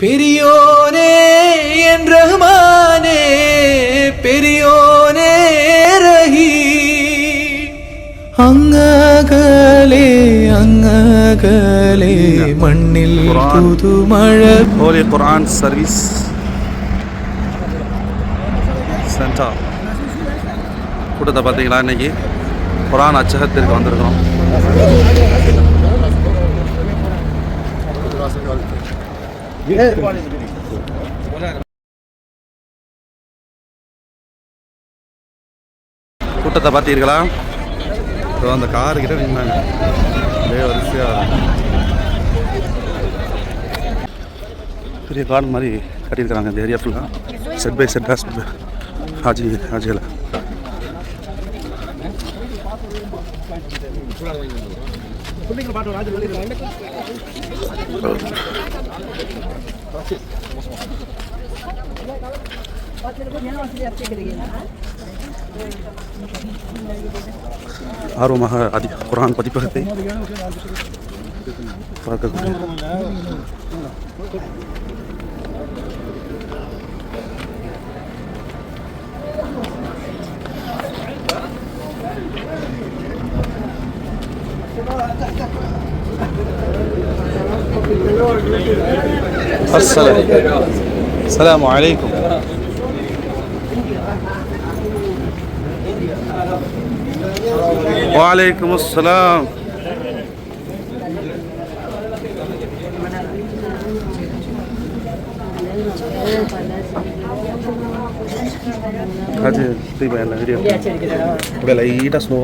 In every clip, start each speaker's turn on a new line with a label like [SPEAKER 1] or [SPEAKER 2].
[SPEAKER 1] பெரியோனே என் ரஹ்மானே பெரியோனே ரஹி அங்ககலே அங்ககலே மண்ணில் புது மழை
[SPEAKER 2] ஹோலி குரான் சர்வீஸ் சென்டா கூட்டத்தை பார்த்தீங்களா இன்னைக்கு? குரான் அச்சகத்திற்கு வந்திருக்கோம் கூட்டத்தை பார்த்தீர்களா? இப்போ அந்த காரு கிட்ட நின்னாங்க. அப்படியே வரிசையாக பெரிய கார்டன் மாதிரி கட்டியிருக்காங்க இந்த ஏரியா ஃபுல்லாக செட் பை செட் ஹாஸ்பிட்டல் ஹாஜி ஹாஜியில் Çek. महा आरोमः आदि कुरान् Thank you. السلام عليكم وعليكم السلام അതെ തീ വേണ്ട ശരിയാണ് ലൈറ്റ് സ്നോ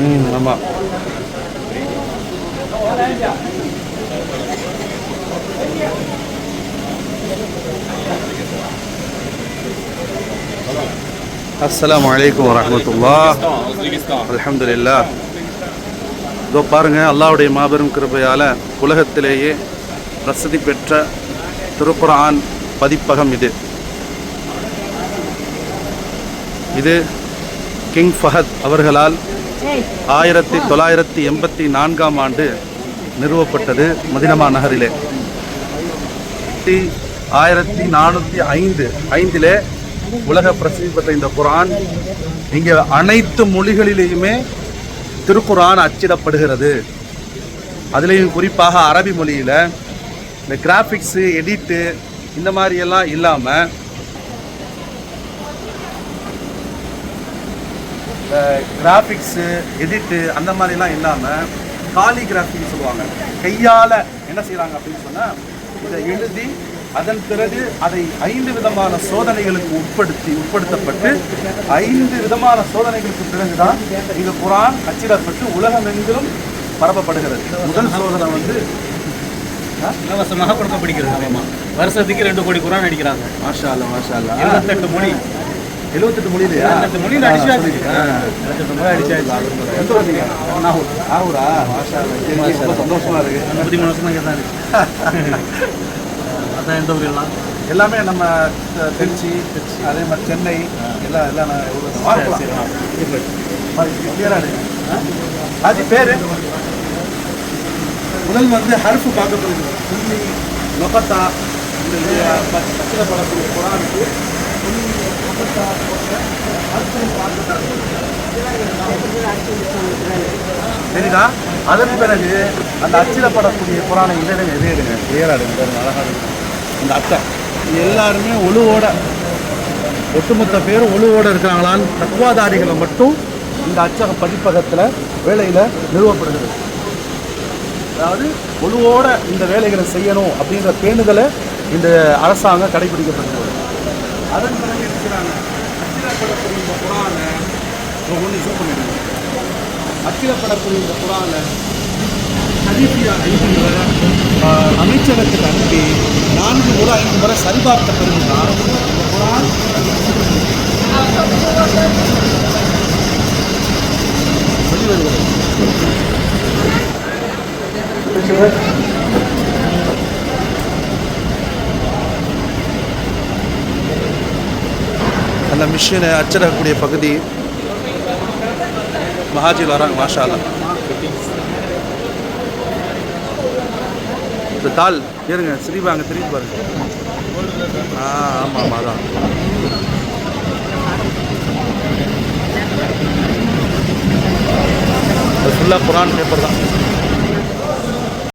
[SPEAKER 2] ம் ஆமாம் அஸ்ஸலாமு அலைக்கும் வரஹ்மத்துல்லாஹ் அல்ஹம்துலில்லாஹ் இதோ பாருங்க அல்லாஹ்வுடைய மாபெரும் கிருபையால் உலகத்திலேயே பிரசித்தி பெற்ற திருக்குரான் பதிப்பகம் இது. இது கிங் ஃபஹத் அவர்களால் ஆயிரத்தி தொள்ளாயிரத்தி எண்பத்தி நான்காம் ஆண்டு நிறுவப்பட்டது மதினமா நகரிலே. ஆயிரத்தி நானூற்றி ஐந்து ஐந்திலே உலக பிரசித்தி பெற்ற இந்த குரான் இங்கே அனைத்து மொழிகளிலேயுமே திருக்குரான் அச்சிடப்படுகிறது. அதுலேயும் குறிப்பாக அரபி மொழியில் இந்த கிராஃபிக்ஸு எடிட்டு இந்த மாதிரி எல்லாம் இல்லாமல் கிராஃபிக்ஸு எடிட்டு அந்த மாதிரிலாம் இல்லாமல் காலிகிராஃபின்னு சொல்லுவாங்க. கையால் என்ன செய்கிறாங்க அப்படின்னு சொன்னால் இதை எழுதி அதன் பிறகு அதை ஐந்து விதமான சோதனைகளுக்கு உட்படுத்தி உட்படுத்தப்பட்டு ஐந்து விதமான சோதனைகளுக்கு பிறகுதான் இந்த குரான் அச்சிடப்பட்டு உலகமெங்கிலும் பரப்பப்படுகிறது. முதல் சோதனை வந்து
[SPEAKER 3] இலவசமாக கொடுக்கப்படுகிறது வருஷத்துக்கு ரெண்டு கோடி குரான் அடிக்கிறாங்க.
[SPEAKER 2] மாஷா அல்லா மாஷா அல்லா
[SPEAKER 3] இருபத்தெட்டு மொழி.
[SPEAKER 2] எழுபத்தெட்டு மொழியிலையா
[SPEAKER 3] மொழியில் அடிச்சாச்சு.
[SPEAKER 2] எழுபத்தெட்டு மொழி அடிச்சாச்சு. எந்த வந்தீங்க நாகூர். ரொம்ப சந்தோஷமா இருக்கு.
[SPEAKER 3] முப்பத்தி மூணு வருஷம் தான் இங்கே தான் இருக்கு. அதான் எந்த ஊர் எல்லாம்?
[SPEAKER 2] நம்ம த- திருச்சி அதே மாதிரி சென்னை எல்லாம் எல்லாம் நான். ஆஜி பேரு? முதல் வந்து ஹர்ஃபு பார்க்கப்படுது சுன்னி லொகத்தா இந்த லொகத்தா போன்ற ஹர்ஃபை பார்க்கப்படுது. சரிதா அதன் பிறகு அந்த அச்சிடப்படக்கூடிய புராண இதை எது எடுங்க? ஏறாடுங்க அழகாக இந்த அட்டை. எல்லாருமே ஒழுவோட ஒட்டுமொத்த பேரும் ஒழுவோட இருக்கிறாங்களான்னு தக்குவாதாரிகளை மட்டும் இந்த அச்சக பதிப்பகத்தில் வேலையில் நிறுவப்படுகிறது. அதாவது ஒழுவோட இந்த வேலைகளை செய்யணும் அப்படின்ற பேணுதலை இந்த அரசாங்கம் கடைபிடிக்கப்படுகிறது. அதன் பிறகு இருக்கிறாங்க செய்றாங்க? அச்சிடப்படக்கூடிய இந்த குரானை ஒன்று ஷோ பண்ணிடுங்க அச்சிடப்படக்கூடிய இந்த குரானை ஹதீஃபியா ஐந்துங்கிற அமைச்சகத்துக்கு அனுப்பி நான்கு முறை ஐந்து முறை சரிபார்த்த பிறகுதான் இந்த குரான் வெளிவருகிறது அந்த மிஷினை அச்சிடக்கூடிய பகுதி மஹாஜில் வராங்க மாஷாலா இந்த தால் ஏறுங்க திரும்பி அங்கே திரும்பி பாருங்க. ஆ ஆமாம் ஆமாம் அதான். ஃபுல்லாக குரான் பேப்பர் தான்.